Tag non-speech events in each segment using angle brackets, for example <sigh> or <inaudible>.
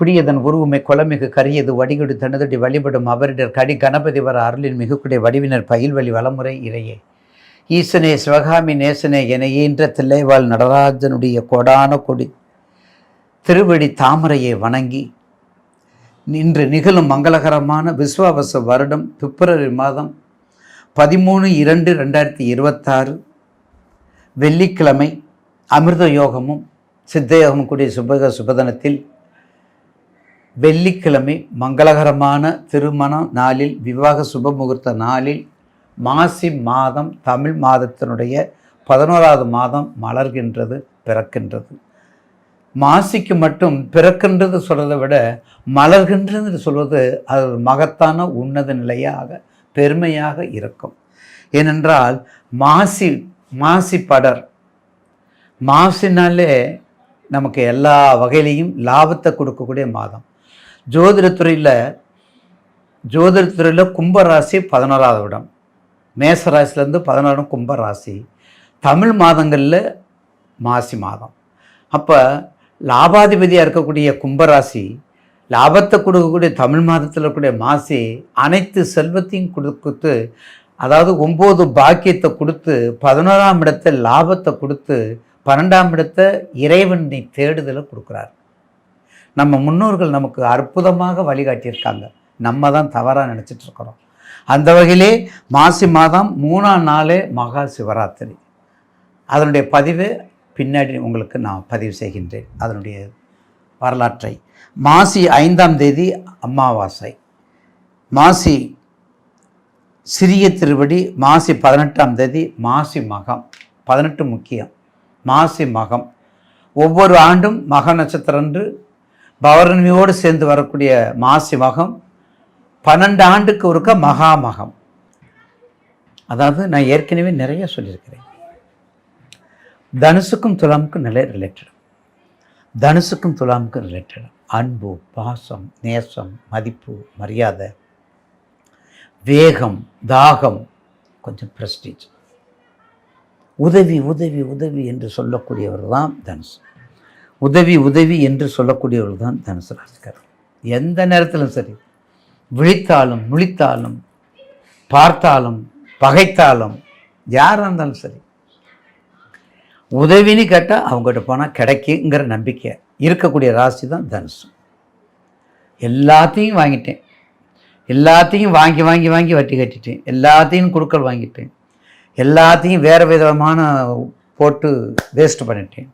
பிடியதன் உருவமை குலமிகு கரியது வடிகொடு தனதடி வழிபடும் அவரிடர் கடி கணபதி வர அருளின் மிகுக்குடைய வடிவினர் பயில்வழி வளமுறை இறையே. ஈசனே சிவகாமி நேசனே என ஈன்ற தில்லைவாழ் நடராஜனுடைய கொடான கொடி திருவடி தாமரையை வணங்கி இன்று நிகழும் மங்களகரமான விஸ்வாவச வருடம் பிப்ரவரி மாதம் பதிமூணு இரண்டு ரெண்டாயிரத்தி இருபத்தாறு. வெள்ளிக்கிழமை அமிர்த யோகமும் சித்தயோகமும் கூடிய சுபக சுபதனத்தில் வெள்ளிக்கிழமை மங்களகரமான திருமண நாளில் விவாக சுப முகூர்த்த நாளில் மாசி மாதம் தமிழ் மாதத்தினுடைய பதினோராவது மாதம் மலர்கின்றது பிறக்கின்றது. மாசிக்கு மட்டும் பிறக்கின்றது சொல்கிறத விட மலர்கின்றது சொல்வது அது ஒரு மகத்தான உன்னத நிலையாக பெருமையாக இருக்கும். ஏனென்றால் மாசி மாசி படர் மாசினாலே நமக்கு எல்லா வகையிலையும் லாபத்தை கொடுக்கக்கூடிய மாதம். ஜோதிடத்துறையில் ஜோதிடத்துறையில் கும்பராசி பதினோராவது இடம். மேசராசிலேருந்து பதினோரு கும்பராசி. தமிழ் மாதங்களில் மாசி மாதம். அப்போ லாபாதிபதியாக இருக்கக்கூடிய கும்பராசி லாபத்தை கொடுக்கக்கூடிய தமிழ் மாதத்தில் இருக்கக்கூடிய மாசி அனைத்து செல்வத்தையும் கொடுத்து அதாவது ஒம்பது பாக்கியத்தை கொடுத்து பதினோராம் இடத்தை லாபத்தை கொடுத்து பன்னெண்டாம் இடத்தை இறைவனை தேடுதலை கொடுக்குறார். நம்ம முன்னோர்கள் நமக்கு அற்புதமாக வழிகாட்டியிருக்காங்க. நம்ம தான் தவறாக நினச்சிட்டு இருக்கிறோம் அந்த வகையிலே மாசி மாதம் மூணாம் நாளே மகா சிவராத்திரி. அதனுடைய பதிவு பின்னாடி உங்களுக்கு நான் பதிவு செய்கின்றேன். அதனுடைய வரலாற்றை. மாசி ஐந்தாம் தேதி அமாவாசை. மாசி சிறிய திருவடி மாசி பதினெட்டாம் தேதி மாசி மகம். பதினெட்டு முக்கியம். மாசி மகம். ஒவ்வொரு ஆண்டும் மக நட்சத்திரன்று பௌர்ணமியோடு சேர்ந்து வரக்கூடிய மாசி மகம் பன்னெண்டு ஆண்டுக்கு ஒருக்க மகா மகம். அதாவது நான் ஏற்கனவே நிறைய சொல்லியிருக்கிறேன். தனுசுக்கும் துலாமுக்கும் நிறைய ரிலேட்டட் தனுசுக்கும் துலாமுக்கும் ரிலேட்டட் அன்பு பாசம் நேசம் மதிப்பு மரியாதை வேகம் தாகம் கொஞ்சம் ப்ரெஸ்டீஜ் உதவி உதவி உதவி என்று சொல்லக்கூடியவர் தான் தனுசு. உதவி உதவி என்று சொல்லக்கூடியவர்கள் தான் தனுசு ராசிக்காரர் எந்த நேரத்திலும் சரி. விழித்தாலும் முழித்தாலும் பார்த்தாலும் பகைத்தாலும் யாராக இருந்தாலும் சரி. உதவின்னு கேட்டால் அவங்ககிட்ட போனால் கிடைக்குங்கிற நம்பிக்கை. இருக்கக்கூடிய ராசி தான் தனுசு. எல்லாத்தையும் வாங்கிட்டேன். எல்லாத்தையும் வாங்கி வாங்கி வாங்கி வட்டி கட்டிட்டேன். எல்லாத்தையும் குடுக்கல் வாங்கிட்டேன். எல்லாத்தையும் வேறு விதமான போட்டு வேஸ்ட் பண்ணிட்டேன்.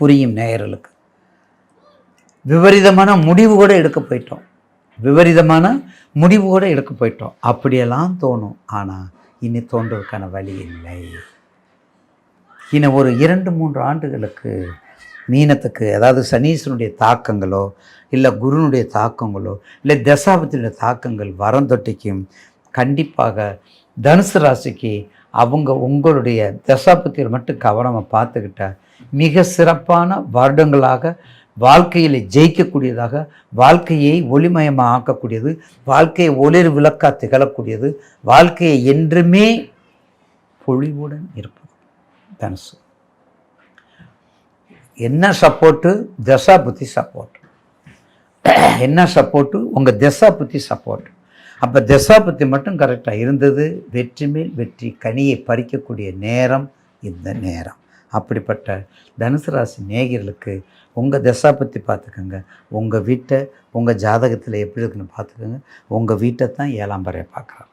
புரியும் நேயர்களுக்கு. விபரீதமான முடிவு கூட எடுக்க போயிட்டோம். விபரீதமான முடிவு கூட எடுக்க போயிட்டோம். அப்படியெல்லாம் தோணும். ஆனால் இனி தோன்றதுக்கான வழி இல்லை. இனி ஒரு இரண்டு மூன்று ஆண்டுகளுக்கு மீனத்துக்கு அதாவது சனீசனுடைய தாக்கங்களோ இல்லை குருனுடைய தாக்கங்களோ இல்லை தசாபத்தினுடைய தாக்கங்கள் வரந்தொட்டிக்கும் கண்டிப்பாக தனுசு ராசிக்கு அவங்க உங்களுடைய தசாபத்தியில் மட்டும் கவனமாக பார்த்துக்கிட்டா மிக சிறப்பான வருடங்களாக வாழ்க்கையில் ஜெயிக்கக்கூடியதாக வாழ்க்கையை ஒளிமயமாக ஆக்கக்கூடியது வாழ்க்கையை ஒளிர் விளக்காக திகழக்கூடியது வாழ்க்கையை என்றுமே பொழிவுடன் இருப்பது தனுசு. என்ன சப்போர்ட்டு? தசா புத்தி சப்போர்ட். <clears throat> என்ன சப்போர்ட்டு? உங்கள் தசா புத்தி சப்போர்ட். அப்போ தசா மட்டும் கரெக்டாக இருந்தது. வெற்றி மேல் வெற்றி கனியை பறிக்கக்கூடிய நேரம் இந்த நேரம். அப்படிப்பட்ட தனுசு ராசி நேயர்களுக்கு உங்கள் திசா பற்றி பார்த்துக்கோங்க. உங்கள் வீட்டை உங்கள் ஜாதகத்தில் எப்படி இருக்குன்னு பார்த்துக்கோங்க. உங்கள் வீட்டை தான் ஏழாம் பறையை பார்க்குறாரு.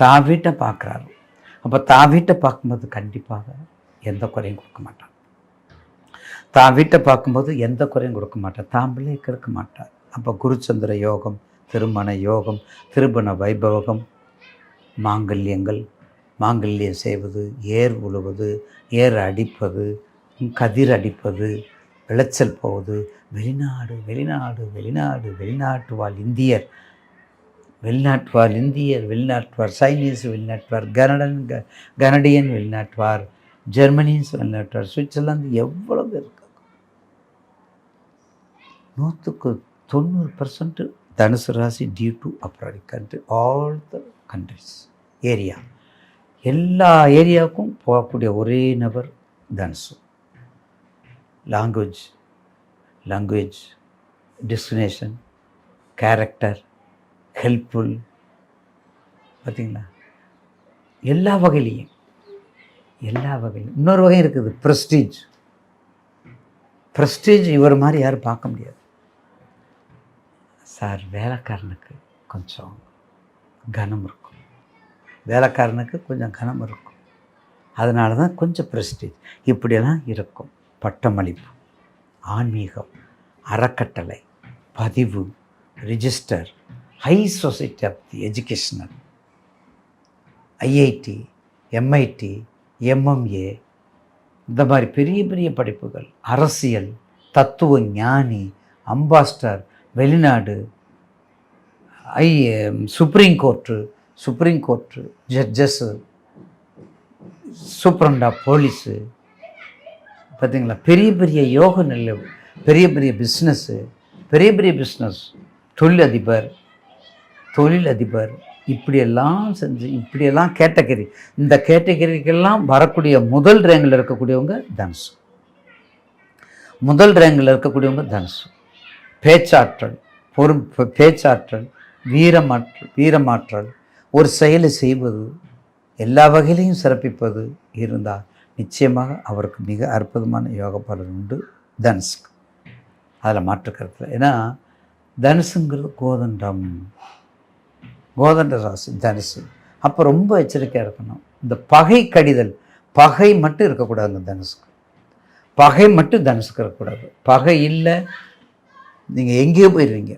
தா வீட்டை பார்க்குறாரு. அப்போ தான் வீட்டை பார்க்கும்போது கண்டிப்பாக எந்த குறையும் கொடுக்க மாட்டான் தான் வீட்டை பார்க்கும்போது எந்த குறையும் கொடுக்க மாட்டார். தான் பிள்ளையை கெடுக்க மாட்டார். அப்போ குருச்சந்திர யோகம் திருமண யோகம் திருமண வைபவகம் மாங்கல்யங்கள் மாங்கல்யம் செய்வது ஏர் உழுவது ஏர் அடிப்பது கதிர் அடிப்பது விளைச்சல் போவது வெளிநாடு வெளிநாடு வெளிநாடு வெளிநாட்டு வாழ் இந்தியர் வெளிநாட்டுவார் இந்தியர் வெளிநாட்டுவார் சைனீஸ் வெளிநாட்டுவார் கனடன் க கனடியன் வெளிநாட்டுவார் ஜெர்மனிஸ் வெளிநாட்டுவார் சுவிட்சர்லாந்து எவ்வளவு பேர் நூற்றுக்கு தொண்ணூறு பர்சன்ட்டு தனுசு ராசி due to abroad country all the countries area எல்லா ஏரியாவுக்கும் போகக்கூடிய ஒரே நபர் தனுசு. Language language destination character helpful பார்த்தீங்களா எல்லா வகையிலையும். எல்லா வகையிலும் இன்னொரு வகை இருக்குது ப்ரெஸ்டீஜ் ப்ரெஸ்டீஜ் இவர் மாதிரி யாரும் பார்க்க முடியாது. சார் வேலைக்காரனுக்கு கொஞ்சம் கனம் இருக்கும். வேலைக்காரனுக்கு கொஞ்சம் கனம் இருக்கும். அதனால தான் கொஞ்சம் ப்ரெஸ்டீஜ் இப்படியெல்லாம் இருக்கும். பட்டமளிப்பு ஆன்மீகம் அறக்கட்டளை பதிவு register high society of the educational IIT MIT MMA இந்த மாதிரி பெரிய பெரிய படிப்புகள் அரசியல் தத்துவ ஞானி அம்பாஸ்டர் வெளிநாடு ஐ supreme court supreme court judges சூப்பரண்டா police பார்த்தீங்களா பெரிய பெரிய யோக நிலை பெரிய பெரிய பிஸ்னஸ்ஸு பெரிய பெரிய பிஸ்னஸ் தொழிலதிபர் தொழிலதிபர் இப்படியெல்லாம் செஞ்சு இப்படியெல்லாம் கேட்டகரி இந்த கேட்டகரிக்கெல்லாம் வரக்கூடிய முதல் ரேங்கில் இருக்கக்கூடியவங்க தனுசு. முதல் ரேங்கில் இருக்கக்கூடியவங்க தனுசு. பேச்சாற்றல் பொறு பேச்சாற்றல் வீரமாற்றல் வீரமாற்றல். ஒரு செயலை செய்வது எல்லா வகையிலையும் சிறப்பிப்பது இருந்தால் நிச்சயமாக அவருக்கு மிக அற்புதமான யோக பலன் உண்டு தனுஷுக்கு. அதில் மாற்றுக்கருத்தில் ஏன்னா தனுசுங்கிறது கோதண்டம். கோதண்ட ராசி தனுசு. அப்போ ரொம்ப எச்சரிக்கையாக இருக்கணும். இந்த பகை கடிதல் பகை மட்டும் இருக்கக்கூடாதுங்க தனுசுக்கு. பகை மட்டும் தனுசுக்கு இருக்கக்கூடாது. பகை இல்லை நீங்கள் எங்கேயோ போயிடுவீங்க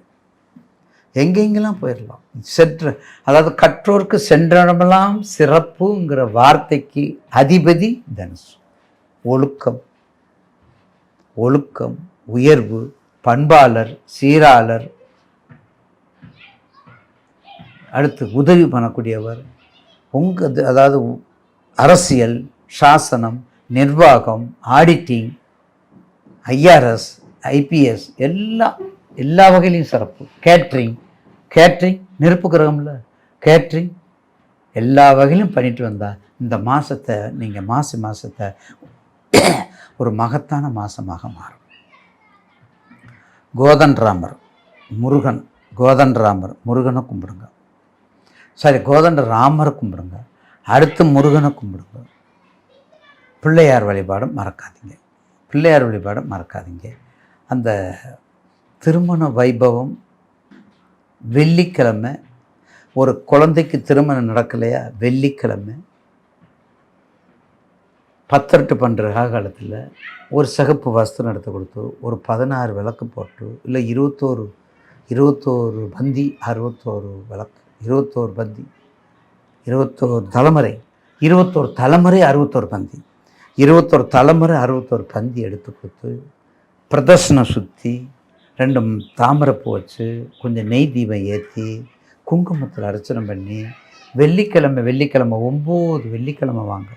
எங்கெங்கெல்லாம் போயிடலாம் சென்ற அதாவது கற்றோருக்கு சென்றடமெல்லாம் சிறப்புங்கிற வார்த்தைக்கு அதிபதி தனுசு. ஒழுக்கம். ஒழுக்கம் உயர்வு பண்பாளர் சீராளர். அடுத்து உதவி பண்ணக்கூடியவர். உங்கள் அதாவது அரசியல் சாசனம் நிர்வாகம் ஆடிட்டிங் ஐஆர்எஸ் ஐபிஎஸ் எல்லாம் எல்லா வகையிலையும் சிறப்பு. கேட்ரிங் கேட்ரிங் நெருப்பு கிரகம்ல. கேட்ரிங் எல்லா வகையிலும் பண்ணிட்டு வந்தா இந்த மாதத்தை நீங்கள் மாசி மாதத்தை <coughs> ஒரு மகத்தான மாதமாக மாறும். கோதன் ராமர் முருகன் கோதன் ராமர் முருகனை கும்பிடுங்க. சாரி கோதண்ட ராமரை கும்பிடுங்க. அடுத்து முருகனை கும்பிடுங்க. பிள்ளையார் வழிபாடும் மறக்காதீங்க. பிள்ளையார் வழிபாடும் மறக்காதீங்க. அந்த திருமண வைபவம் வெள்ளிக்கிழமை ஒரு குழந்தைக்கு திருமணம் நடக்கலையா? வெள்ளிக்கிழமை. பத்தரட்டு பண்ணுற காலத்தில் ஒரு சிகப்பு வஸ்திரம் எடுத்து கொடுத்து ஒரு பதினாறு விளக்கு போட்டு இல்லை இருபத்தோரு இருபத்தோரு பந்தி அறுபத்தோரு விளக்கு இருபத்தோரு பந்தி இருபத்தோரு தலைமுறை இருபத்தோரு தலைமுறை அறுபத்தோரு பந்தி இருபத்தோரு தலைமுறை அறுபத்தோரு பந்தி எடுத்து கொடுத்து பிரதர்சனம் சுற்றி ரெண்டு தாமரைப்பூ வச்சு கொஞ்சம் நெய் தீபம் ஏற்றி குங்குமத்தில் அர்ச்சனை பண்ணி வெள்ளிக்கிழமை வெள்ளிக்கிழமை ஒம்பது வெள்ளிக்கிழமை வாங்க.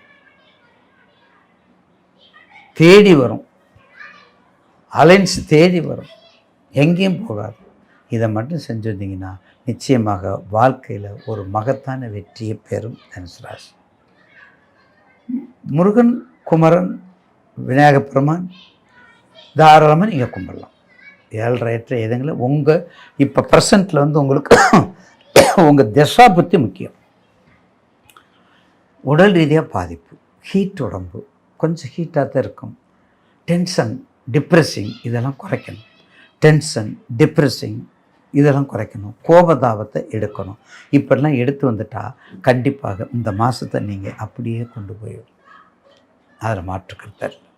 தேடி வரும். அலைன்ஸ் தேடி வரும். எங்கேயும் போகாது. இதை மட்டும் செஞ்சு வந்தீங்கன்னா நிச்சயமாக வாழ்க்கையில் ஒரு மகத்தான வெற்றியை பெறும் தனுசு ராசி. முருகன் குமரன் விநாயகப் பெருமான் தாராளமாக நீங்கள் கும்பிடலாம். ஏழரை எட்டு எதுங்கள உங்கள் இப்போ ப்ரெசண்ட்டில் வந்து உங்களுக்கு <coughs> உங்கள் திசா புத்தி முக்கியம். உடல் ரீதியாக பாதிப்பு ஹீட் உடம்பு கொஞ்சம் ஹீட்டாக தான் இருக்கும். டென்ஷன் டிப்ரெஸிங் இதெல்லாம் குறைக்கணும். டென்ஷன் டிப்ரெஸிங் இதெல்லாம் குறைக்கணும். கோபதாபத்தை எடுக்கணும். இப்படிலாம் எடுத்து வந்துட்டால் கண்டிப்பாக இந்த மாதத்தை நீங்கள் அப்படியே கொண்டு போயிடும். அதில் மாற்றுக்கிறது